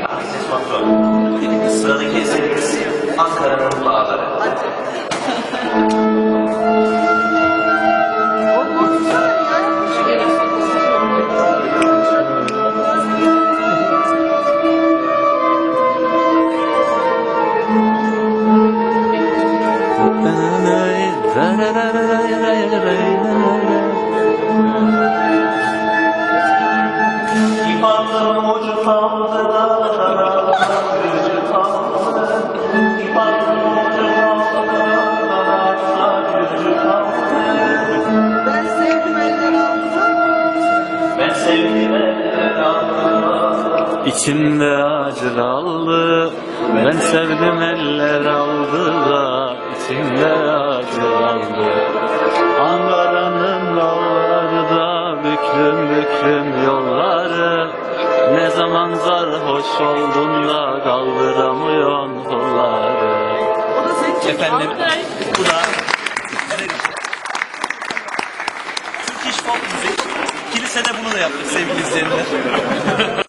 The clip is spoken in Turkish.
Ses kontrol. Sıradaki eserimiz Ankara'nın bağları. İpatın ucu kaldı da İçimde acı kaldı Ben sevdim eller aldı da içimde acı kaldı Ankara'nın dağları da büklüm büklüm yolları. Ne zaman sarhoş oldun da kaldıramıyorsun kolları. Efendim bu da Folk Müzik. Kilisede bunu da yaptık sevgili izleyenler.